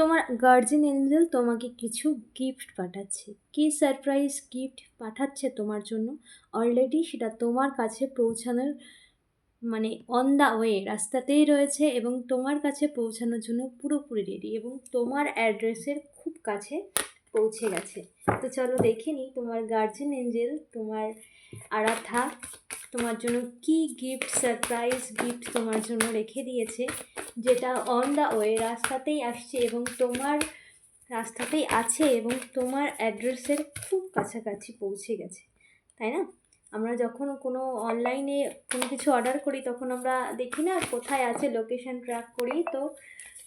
তোমার guardian Angel তোমাকে কিছু গিফট পাঠাচ্ছে। কী সারপ্রাইজ গিফট পাঠাচ্ছে তোমার জন্য? অলরেডি সেটা তোমার কাছে পৌঁছানোর মানে অন দ্য ওয়ে রাস্তাতেই রয়েছে এবং তোমার কাছে পৌঁছানোর জন্য পুরোপুরি রেডি এবং তোমার অ্যাড্রেসের খুব কাছে পৌঁছে গেছে। তো চলো দেখে নিই তোমার গার্জেন এঞ্জেল তোমার আরাধা তোমার জন্য কি গিফট সারপ্রাইজ গিফট তোমার জন্য রেখে দিয়েছে। যেটা অন দ্য ওয়ে রাস্তাতেই আসছে এবং তোমার রাস্তাতেই আছে এবং তোমার অ্যাড্রেসের খুব কাছাকাছি পৌঁছে গেছে, তাই না? আমরা যখন কোনো অনলাইনে কোনো কিছু অর্ডার করি, তখন আমরা দেখি না কোথায় আছে লোকেশন ট্র্যাক করি, তো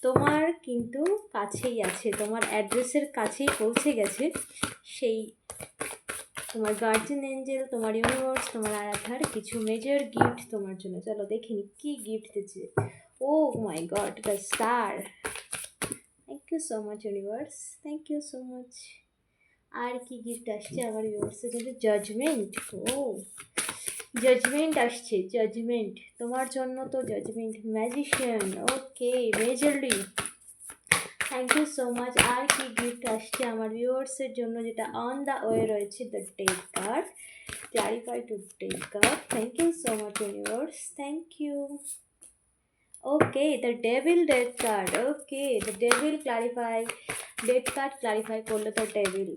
তোমার কিন্তু কাছেই আছে, তোমার অ্যাড্রেসের কাছেই পৌঁছে গেছে সেই তোমার গার্জেন এঞ্জেল তোমার ইউনিভার্স তোমার আরাধার, কিছু মেজর গিফট তোমার জন্য। চলো দেখে নি, কী গিফট দিচ্ছে? ও my god the star thank you so much universe thank you so much আর কি গিফট আসছে আমার ইউনিভার্সের কিন্তু জাজমেন্ট ও জাজমেন্ট আসছে জাজমেন্ট তোমার জন্য তো judgement magician okay majorly thank you so much আর কি গিফট আসছে আমার ভিউয়ার্সের জন্য যেটা অন দ্য ওয়ে রয়েছে the tech card clarify to tech card thank you so much universe thank you okay the devil death card okay the devil clarify death card clarify করল the devil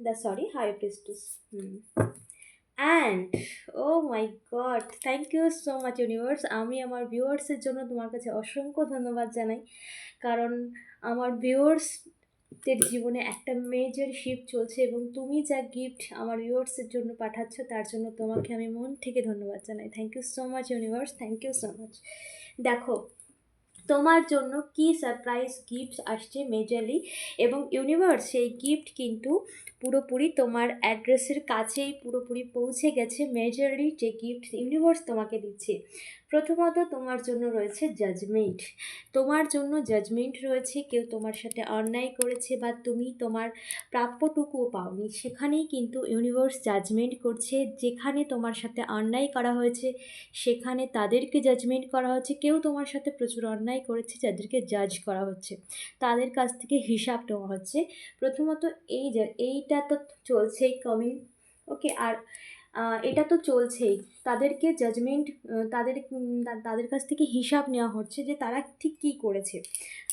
the sorry high priestess hmm and oh my god thank you so much universe আমি আমার ভিউয়ার্সের জন্য তোমার কাছে অসংখ্য ধন্যবাদ জানাই। কারণ আমার ভিউয়ার্সদের জীবনে একটা মেজর শিফট চলছে এবং তুমি যা গিফট আমার ভিউয়ার্সের জন্য পাঠাচ্ছ, তার জন্য তোমাকে আমি মন থেকে ধন্যবাদ জানাই। Thank you so much universe thank you so much দেখো, তোমার জন্য কি সারপ্রাইজ গিফট আসছে মেজরলি এবং ইউনিভার্স সেই গিফট কিন্তু পুরোপুরি তোমার অ্যাড্রেসের কাছেই পুরোপুরি পৌঁছে গেছে মেজরলি যে গিফট ইউনিভার্স তোমাকে দিচ্ছে। প্রথমত তোমার জন্য রয়েছে জাজমেন্ট তোমার জন্য জাজমেন্ট রয়েছে, কেউ তোমার সাথে অন্যায় করেছে বা তুমি তোমার প্রাপ্যটুকুও পাওনি। সেখানেই কিন্তু ইউনিভার্স জাজমেন্ট করছে। যেখানে তোমার সাথে অন্যায় করা হয়েছে, সেখানে তাদেরকে জাজমেন্ট করা হচ্ছে। কেউ তোমার সাথে প্রচুর অন্যায় করেছে, যাদেরকে জাজ করা হচ্ছে। তাদের কাছ থেকে হিসাব নেওয়া হচ্ছে। প্রথমত এই এইটা তো চলছেই কমিং ওকে আর এটা তো চলছেই। তাদেরকে জাজমেন্ট তাদের তাদের কাছ থেকে হিসাব নেওয়া হচ্ছে যে তারা ঠিক কী করেছে।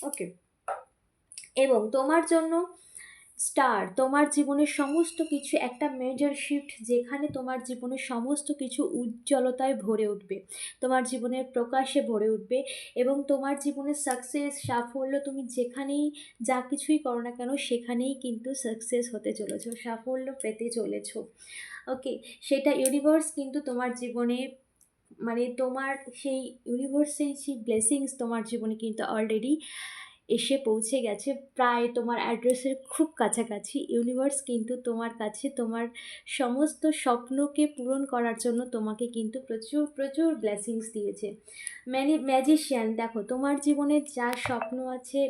ওকে এবং তোমার জন্য স্টার তোমার জীবনের সমস্ত কিছু একটা মেজর শিফট যেখানে তোমার জীবনের সমস্ত কিছু উজ্জ্বলতায় ভরে উঠবে। তোমার জীবনের প্রকাশে ভরে উঠবে এবং তোমার জীবনের সাকসেস সাফল্য তুমি যেখানেই যা কিছুই করো না কেন, সেখানেই কিন্তু সাকসেস হতে চলেছ, সাফল্য পেতে চলেছ। ওকে সেটা ইউনিভার্স কিন্তু তোমার জীবনে মানে তোমার সেই ইউনিভার্সের সেই ব্লেসিংস তোমার জীবনে কিন্তু অলরেডি এসে পৌঁছে গেছে। প্রায় তোমার অ্যাড্রেসের খুব কাছাকাছি। ইউনিভার্স কিন্তু তোমার কাছে তোমার সমস্ত স্বপ্নকে পূরণ করার জন্য তোমাকে কিন্তু প্রচুর প্রচুর ব্লেসিংস দিয়েছে। ম্যানি ম্যাজিশিয়ান দেখো, তোমার জীবনে যা স্বপ্ন আছে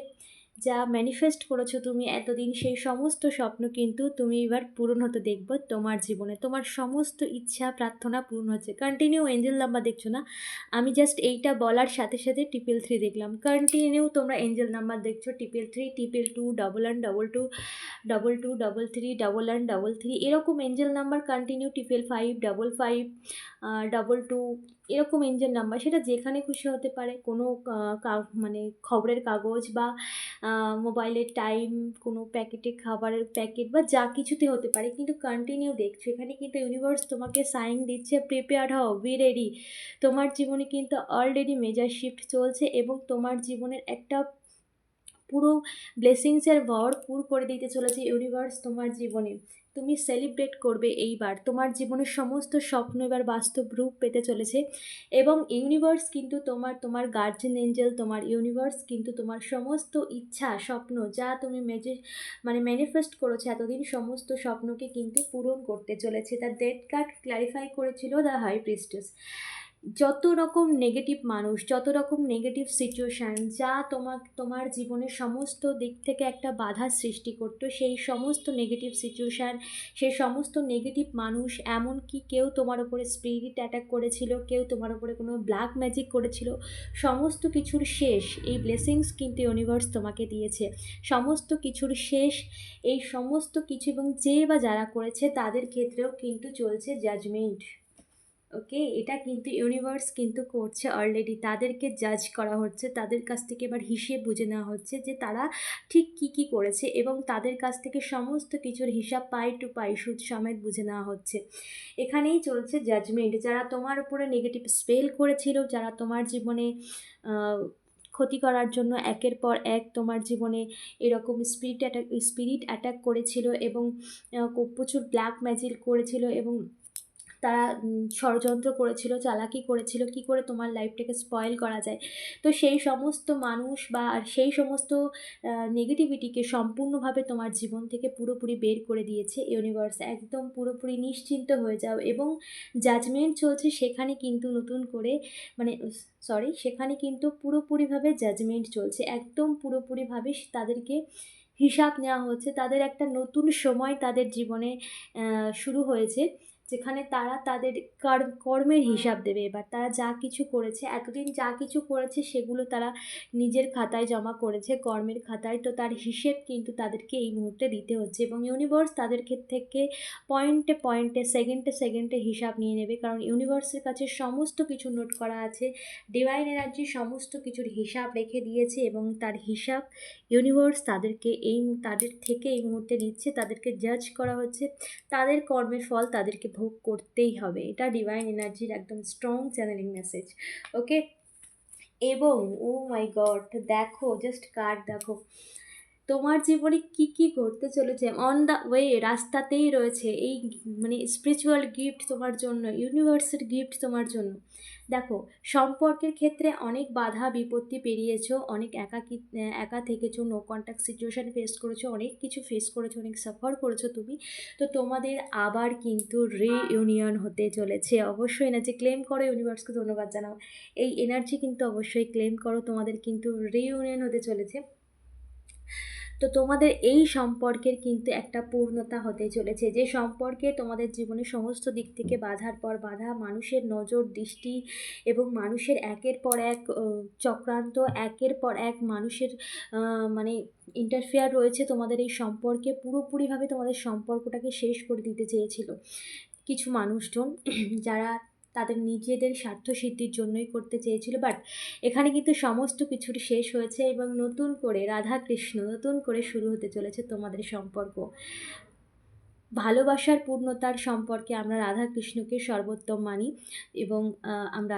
যা ম্যানিফেস্ট করেছ তুমি এতদিন, সেই সমস্ত স্বপ্ন কিন্তু তুমি এবার পূরণ হতে দেখব তোমার জীবনে। তোমার সমস্ত ইচ্ছা, প্রার্থনা পূরণ হচ্ছে। কন্টিনিউ এঞ্জেল নাম্বার দেখছ না? আমি জাস্ট এইটা বলার সাথে সাথে টিপিল থ্রি দেখলাম। কন্টিনিউ তোমরা এঞ্জেল নাম্বার দেখছ triple three triple two double one double two double two double three double one double three এরকম angel number continue triple five double five double two এরকম angel number সেটা যেখানে খুশি হতে পারে, কোনো মানে খবরের কাগজ বা মোবাইলের টাইম কোনো প্যাকেটে খাবারের প্যাকেট বা যা কিছুতে হতে পারে, কিন্তু কন্টিনিউ দেখছ। এখানে কিন্তু ইউনিভার্স তোমাকে সাইন দিচ্ছে প্রিপেয়ার্ড হও বি রেডি তোমার জীবনে কিন্তু অলরেডি মেজার শিফট চলছে এবং তোমার জীবনের একটা পুরো ব্লেসিংসের ভর পুর করে দিতে চলেছে ইউনিভার্স তোমার জীবনে। তুমি সেলিব্রেট করবে এইবার। তোমার জীবনের সমস্ত স্বপ্ন এবার বাস্তব রূপ পেতে চলেছে এবং ইউনিভার্স কিন্তু তোমার তোমার গার্জেন এঞ্জেল তোমার ইউনিভার্স কিন্তু তোমার সমস্ত ইচ্ছা, স্বপ্ন যা তুমি মেজে মানে ম্যানিফেস্ট করেছ এতদিন সমস্ত স্বপ্নকে কিন্তু পূরণ করতে চলেছে। তার ডেট কার্ড ক্ল্যারিফাই করেছিল দ্য হাই প্রিস্টেস যত রকম নেগেটিভ মানুষ, যত রকম নেগেটিভ সিচুয়েশান যা তোমার তোমার জীবনের সমস্ত দিক থেকে একটা বাধার সৃষ্টি করতো, সেই সমস্ত নেগেটিভ সিচুয়েশান সেই সমস্ত নেগেটিভ মানুষ, এমনকি কেউ তোমার ওপরে স্পিরিট অ্যাটাক করেছিল, কেউ তোমার ওপরে কোনো ব্ল্যাক ম্যাজিক করেছিল, সমস্ত কিছুর শেষ, এই ব্লেসিংস কিন্তু ইউনিভার্স তোমাকে দিয়েছে। সমস্ত কিছুর শেষ, এই সমস্ত কিছু এবং যে বা যারা করেছে, তাদের ক্ষেত্রেও কিন্তু চলছে জাজমেন্ট ওকে? এটা কিন্তু ইউনিভার্স কিন্তু করছে অলরেডি তাদেরকে জাজ করা হচ্ছে, তাদের কাছ থেকে এবার হিসেব বুঝে নেওয়া হচ্ছে যে তারা ঠিক কী কী করেছে এবং তাদের কাছ থেকে সমস্ত কিছুর হিসাব পাই টু পাই, সুদ সমেত বুঝে নেওয়া হচ্ছে। এখানেই চলছে জাজমেন্ট যারা তোমার উপরে নেগেটিভ স্পেল করেছিল, যারা তোমার জীবনে ক্ষতি করার জন্য একের পর এক তোমার জীবনে এরকম স্পিরিট অ্যাটাক স্পিরিট অ্যাটাক করেছিল এবং প্রচুর ব্ল্যাক ম্যাজিক করেছিল এবং তারা ষড়যন্ত্র করেছিল, চালাকি করেছিল, কি করে তোমার লাইফটাকে স্পয়েল করা যায়? তো সেই সমস্ত মানুষ বা সেই সমস্ত নেগেটিভিটিকে সম্পূর্ণভাবে তোমার জীবন থেকে পুরোপুরি বের করে দিয়েছে ইউনিভার্স একদম পুরোপুরি নিশ্চিন্ত হয়ে যাও এবং জাজমেন্ট চলছে সেখানে কিন্তু নতুন করে মানে সরি সেখানে কিন্তু পুরোপুরিভাবে জাজমেন্ট চলছে। একদম পুরোপুরিভাবে তাদেরকে হিসাব নেওয়া হচ্ছে। তাদের একটা নতুন সময় তাদের জীবনে শুরু হয়েছে। যেখানে তারা তাদের কর্মের হিসাব দেবে। এবার তারা যা কিছু করেছে, এতদিন যা কিছু করেছে সেগুলো তারা নিজের খাতায় জমা করেছে, কর্মের খাতায়। তো তার হিসেব কিন্তু তাদেরকে এই মুহূর্তে দিতে হচ্ছে এবং ইউনিভার্স তাদের থেকে পয়েন্টে পয়েন্টে সেকেন্ডে সেকেন্ডে হিসাব নিয়ে নেবে। কারণ ইউনিভার্সের কাছে সমস্ত কিছু নোট করা আছে ডিভাইন এনার্জি সমস্ত কিছুর হিসাব রেখে দিয়েছে এবং তার হিসাব ইউনিভার্স তাদেরকে এই, তাদের থেকে এই মুহূর্তে নিচ্ছে তাদেরকে জাজ করা হচ্ছে। তাদের কর্মের ফল তাদেরকে ভোগ করতেই হবে। এটা ডিভাইন এনার্জির একদম স্ট্রং চ্যানেলিং মেসেজ ওকে এবং ও মাই গড দেখো জাস্ট কার্ড দেখো। তোমার জীবনে কি কি ঘটতে চলেছে? অন দ্য ওয়ে রাস্তাতেই রয়েছে এই মানে স্পিরিচুয়াল গিফট তোমার জন্য ইউনিভার্সের গিফট তোমার জন্য। দেখো, সম্পর্কের ক্ষেত্রে অনেক বাধা, বিপত্তি পেরিয়েছো, অনেক একাকি, একা থেকেছো নো কন্ট্যাক্ট সিচুয়েশান ফেস করেছ, অনেক কিছু ফেস করেছ, অনেক সাফার করেছ তুমি। তো তোমাদের আবার কিন্তু রিইউনিয়ন হতে চলেছে। অবশ্যই এনার্জি ক্লেম করো ইউনিভার্সকে ধন্যবাদ জানাও। এই এনার্জি কিন্তু অবশ্যই ক্লেম করো, তোমাদের কিন্তু রিইউনিয়ন হতে চলেছে। তো তোমাদের এই সম্পর্কের কিন্তু একটা পূর্ণতা হতে চলেছে। যে সম্পর্কে তোমাদের জীবনে সমস্ত দিক থেকে বাধার পর বাধা, মানুষের নজর, দৃষ্টি এবং মানুষের একের পর এক চক্রান্ত, একের পর এক মানুষের মানে ইন্টারফেয়ার রয়েছে তোমাদের এই সম্পর্কে, পুরোপুরিভাবে তোমাদের সম্পর্কটাকে শেষ করে দিতে চেয়েছিল। কিছু মানুষজন যারা তাদের নিজেদের স্বার্থ সিদ্ধির জন্যই করতে চেয়েছিল। বাট এখানে কিন্তু সমস্ত কিছুর শেষ হয়েছে এবং নতুন করে রাধাকৃষ্ণ নতুন করে শুরু হতে চলেছে তোমাদের সম্পর্ক। ভালোবাসার পূর্ণতার সম্পর্কে আমরা রাধা কৃষ্ণকে সর্বোত্তম মানি এবং আমরা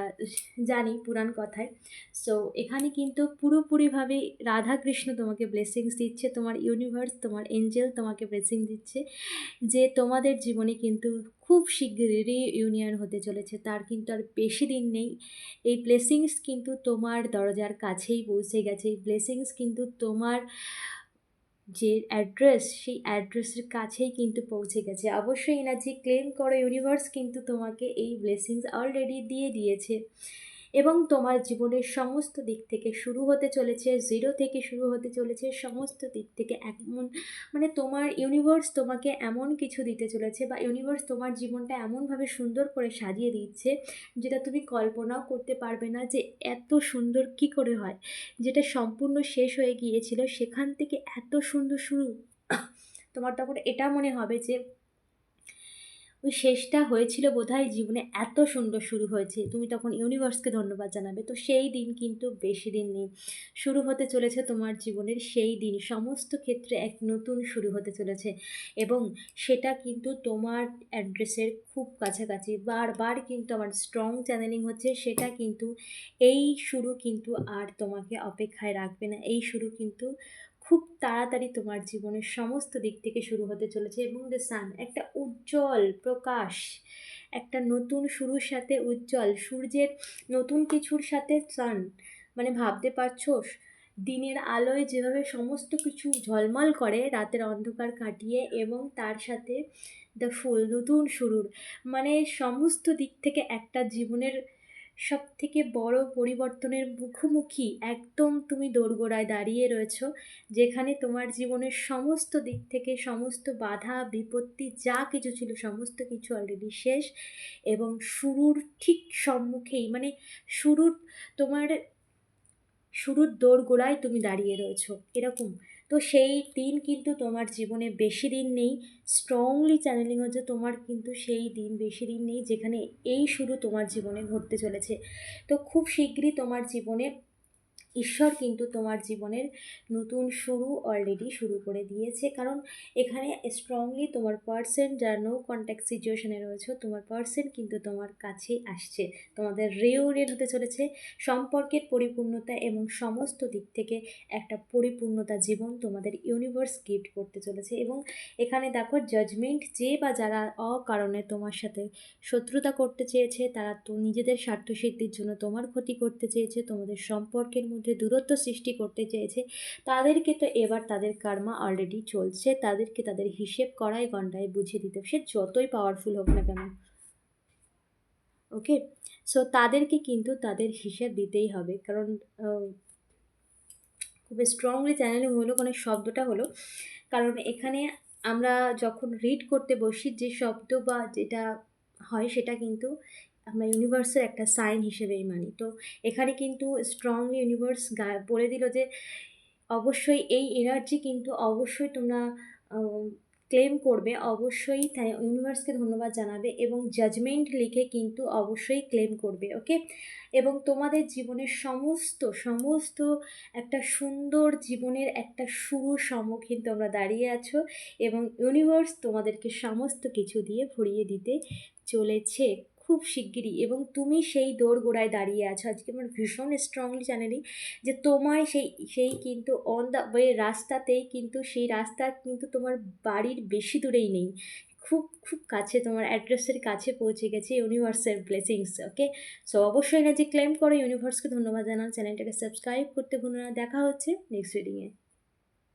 জানি পুরাণ কথায়। সো এখানে কিন্তু পুরোপুরিভাবে রাধা কৃষ্ণ তোমাকে ব্লেসিংস দিচ্ছে, তোমার ইউনিভার্স তোমার এঞ্জেল তোমাকে ব্লেসিং দিচ্ছে, যে তোমাদের জীবনে কিন্তু খুব শীঘ্রই ইউনিয়ন হতে চলেছে। তার কিন্তু আর বেশি দিন নেই। এই ব্লেসিংস কিন্তু তোমার দরজার কাছেই পৌঁছে গেছে। এই ব্লেসিংস কিন্তু তোমার যে অ্যাড্রেস সেই অ্যাড্রেসের কাছেই কিন্তু পৌঁছে গেছে। অবশ্যই এনার্জি ক্লেম করো ইউনিভার্স কিন্তু তোমাকে এই ব্লেসিংস অলরেডি দিয়ে দিয়েছে। এবং তোমার জীবনের সমস্ত দিক থেকে শুরু হতে চলেছে জিরো থেকে শুরু হতে চলেছে, সমস্ত দিক থেকে এমন মানে তোমার ইউনিভার্স তোমাকে এমন কিছু দিতে চলেছে বা ইউনিভার্স তোমার জীবনটা এমনভাবে সুন্দর করে সাজিয়ে দিচ্ছে যেটা তুমি কল্পনাও করতে পারবে না যে এত সুন্দর কি করে হয়। যেটা সম্পূর্ণ শেষ হয়ে গিয়েছিল, সেখান থেকে এত সুন্দর শুরু, তোমার তখন এটা মনে হবে যে ওই শেষটা হয়েছিল বোধহয় জীবনে এত সুন্দর শুরু হয়েছে। তুমি তখন ইউনিভার্সকে ধন্যবাদ জানাবে। তো সেই দিন কিন্তু বেশি দিন নেই। শুরু হতে চলেছে তোমার জীবনের সেই দিন। সমস্ত ক্ষেত্রে এক নতুন শুরু হতে চলেছে। এবং সেটা কিন্তু তোমার অ্যাড্রেসের খুব কাছাকাছি। বারবার কিন্তু আমার স্ট্রং চ্যানেলিং হচ্ছে। সেটা কিন্তু এই শুরু কিন্তু আর তোমাকে অপেক্ষায় রাখবে না। এই শুরু কিন্তু খুব তাড়াতাড়ি তোমার জীবনের সমস্ত দিক থেকে শুরু হতে চলেছে এবং দ্য সান একটা উজ্জ্বল প্রকাশ, একটা নতুন শুরুর সাথে উজ্জ্বল, সূর্যের নতুন কিছুর সাথে সান মানে ভাবতে পারছ? দিনের আলোয় যেভাবে সমস্ত কিছু ঝলমল করে, রাতের অন্ধকার কাটিয়ে এবং তার সাথে দ্য ফুল নতুন শুরুর মানে সমস্ত দিক থেকে একটা জীবনের সব থেকে বড় পরিবর্তনের মুখোমুখি একদম তুমি দোরগোড়ায় দাঁড়িয়ে রয়েছো, যেখানে তোমার জীবনের সমস্ত দিক থেকে সমস্ত বাধা, বিপত্তি, যা কিছু ছিল, সমস্ত কিছু অলরেডি শেষ এবং শুরুর ঠিক সম্মুখেই মানে শুরুর তোমার, শুরুর দোরগোড়ায় তুমি দাঁড়িয়ে রয়েছো, এরকম। তো সেই দিন কিন্তু তোমার জীবনে বেশি দিন নেই। স্ট্রংলি চ্যানেলিং হচ্ছে তোমার কিন্তু সেই দিন বেশি দিন নেই, যেখানে এই শুরু তোমার জীবনে ঘটতে চলেছে। তো খুব শীঘ্রই তোমার জীবনে ঈশ্বর কিন্তু তোমার জীবনের নতুন শুরু অলরেডি শুরু করে দিয়েছে। কারণ এখানে স্ট্রংলি তোমার পার্সন যারা নো কন্ট্যাক্ট সিচুয়েশনে রয়েছে, তোমার পার্সন কিন্তু তোমার কাছেই আসছে। তোমাদের রিউনিয়ন হতে চলেছে। সম্পর্কের পরিপূর্ণতা এবং সমস্ত দিক থেকে একটা পরিপূর্ণতা জীবন তোমাদের ইউনিভার্স গিফট করতে চলেছে। এবং এখানে দেখো জাজমেন্ট যে বা যারা অকারণে তোমার সাথে শত্রুতা করতে চেয়েছে, তারা তো নিজেদের স্বার্থসিদ্ধির জন্য তোমার ক্ষতি করতে চেয়েছে, তোমাদের সম্পর্কের মধ্যে দূরত্ব সৃষ্টি করতে চেয়েছে, তাদেরকে তো এবার তাদের কার্মা অলরেডি চলছে, তাদেরকে তাদের হিসেব করাই গন্ডায় বুঝিয়ে দিতে। সে যতই পাওয়ারফুল হোক না কেন। ওকে সো তাদেরকে কিন্তু তাদের হিসেব দিতেই হবে। কারণ খুব স্ট্রংলি চ্যানেলিং হলো মানে শব্দটা হলো, কারণ এখানে আমরা যখন রিড করতে বসি, যে শব্দ বা যেটা হয় সেটা কিন্তু আমরা ইউনিভার্সের একটা সাইন হিসেবেই মানি। তো এখানে কিন্তু স্ট্রংলি ইউনিভার্স বলে দিল যে অবশ্যই এই এনার্জি কিন্তু অবশ্যই তোমরা ক্লেম করবে, অবশ্যই তাই ইউনিভার্সকে ধন্যবাদ জানাবে এবং জাজমেন্ট লিখে কিন্তু অবশ্যই ক্লেম করবে ওকে এবং তোমাদের জীবনের সমস্ত সমস্ত একটা সুন্দর জীবনের একটা শুরুর সম্মুখীন তোমরা দাঁড়িয়ে আছো এবং ইউনিভার্স তোমাদেরকে সমস্ত কিছু দিয়ে ভরিয়ে দিতে চলেছে। খুব শিগগিরই এবং তুমি সেই দোরগোড়ায় দাঁড়িয়ে আছো। আজকে আমার ভীষণ স্ট্রংলি চ্যানেলিং যে তোমায় সেই সেই কিন্তু অন দ্য ওয়ে রাস্তাতেই কিন্তু সেই রাস্তা কিন্তু তোমার বাড়ির বেশি দূরেই নেই। খুব খুব কাছে তোমার অ্যাড্রেসের কাছে পৌঁছে গেছে ইউনিভার্সের ব্লেসিংস ওকে সো অবশ্যই না যে ক্লেম করো ইউনিভার্সকে ধন্যবাদ জানান চ্যানেলটাকে সাবস্ক্রাইব করতে ভুলো না। দেখা হচ্ছে নেক্সট রিডিংয়ে